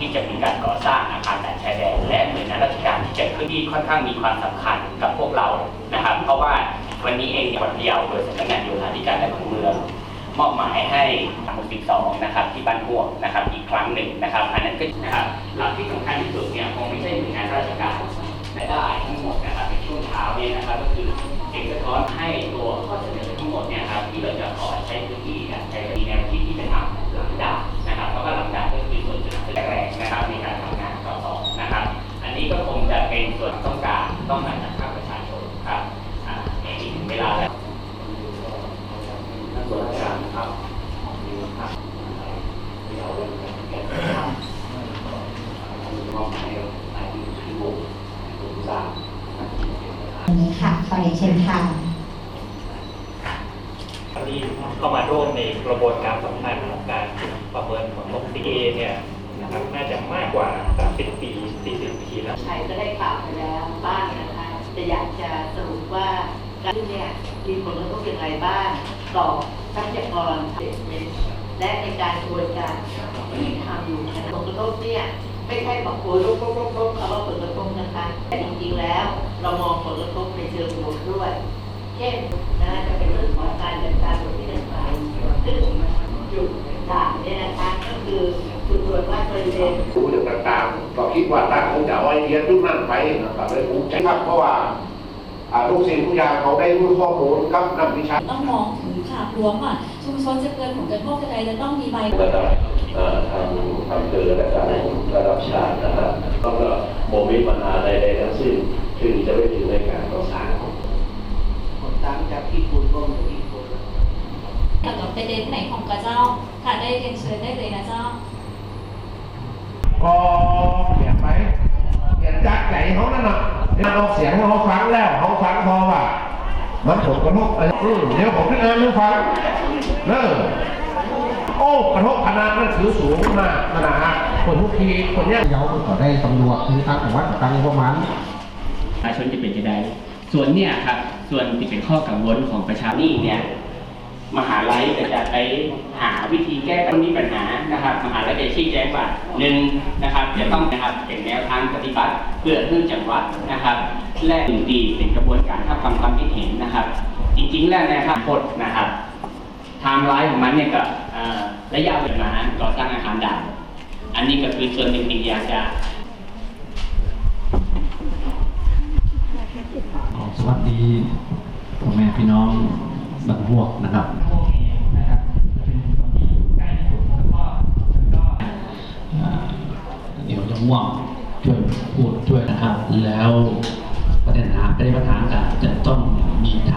ที่จะมีการก่อสร้างอาคารแต่ชายแดนและหน่วยงานราชการที่จะขึ้นที่ค่อนข้างมีความสำคัญกับพวกเรานะครับ เพราะว่าวันนี้เองจังหวัดพะเยาโดยสำนักงานโยธาธิการและผังเมืองมอบหมายให้ทาง62นะครับที่บ้านพ่วงนะครับอีกครั้งหนึ่งนะครับ อันนั้นก็นะครับหลักที่สำคัญที่สุดเนี่ยคงไม่ใช่หน่วยง วงผู้สร้างวันนี้ค่ะขอเรียนเชิญค่ะที่เข้ามาร่วมในกระบวนการสำคัญของการประเมินผลงบ CA เนี่ยนะครับน่าจะมากกว่า 30 ปี 40 ปีแล้วชัยก็ได้กล่าวไปแล้วบ้างนะคะแต่อยากจะสรุปว่าการที่เนี่ยมีผลกระทบอย่างไรบ้างต่อทรัพยากรและในการกระบวนการที่ทำอยู่นะคะผลกระทบเนี่ย ไม่ใช่บอกโอ้ยลบลบลบลบคำว่าผลกระทบนะคะ แต่จริงๆแล้ว เรามองผลกระทบในเชิงบวกด้วย เช่นนะจะเป็นเรื่องของการจัดการบทที่ต่างๆซึ่งจุดต่างเนี่ยนะคะก็คือจุดตรวจวัดบริเวณรู้เรื่องต่างๆก็คิดว่าตั้งคงจะเอาไอเดียทุกนั่นไปนะครับเลยภูมิใจครับเพราะว่าอ่าทุกสิ่งทุกอย่างเขาได้รู้ข้อมูลกับนักวิชาต้องมองถึง ภาพรวมว่าชุมชนจะเกิดผลกระทบอะไรจะต้องมีใบระดับเอ่อทางอำเภอและการระดับชาตินะครับแล้วก็โมมีปัญหาใดๆทั้งสิ้นถึงจะไปถึงในการก่อสร้างผลตามจากที่คุณก็มีที่คุณเกี่ยวกับประเด็นไหนของกระเจ้าค่ะได้เรียนเชิญได้เลยนะเจ้าก็เปลี่ยนไปเปลี่ยนจากไหนเขานั่นน่ะเอาเสียงเขาฟังแล้วเขาฟังพอว่า มันผลกระทบอะไรอืมเดี๋ยวผมจะอ่าให้ฟังเริ่มโอ้กระทบขนาดนั้นถือสูงมากนาดคนทุกทีคนเนี้ยเยาก็ได้ตำรวจคือทางจังวัดตังประมาณประชาชนจะเป็นจะได้ส่วนเนี่ยครับ ส่วนที่เป็นข้อกังวลของประชาชนนี่เนี่ย มหาลัยจะจะไปหา วิธีแก้ปัญหาปัญหานะครับมหาลัยชี้แจงว่าหนึ่งนะครับจะต้องนะครับเป็นแนวทางปฏิบัติเพื่อเพื่อจังหวัดนะครับ และหนึ่งดีเป็นกระบวนการรับฟังความคิดเห็นนะครับ จริงๆแล้วนะครับกฎนะครับไทม์ไลน์ของมันเนี่ยกับระยะเวลาก่อสร้างอาคารดาวอันนี้ก็คือส่วนหนึ่งที่อยากจะสวัสดีพ่อแม่พี่น้องบังพวกนะครับอ่าเดี๋ยวจะ ง่วงช่วยพูดช่วยนะครับ แล้วประเด็นหาประเด็นปัญหากันจะต้องมี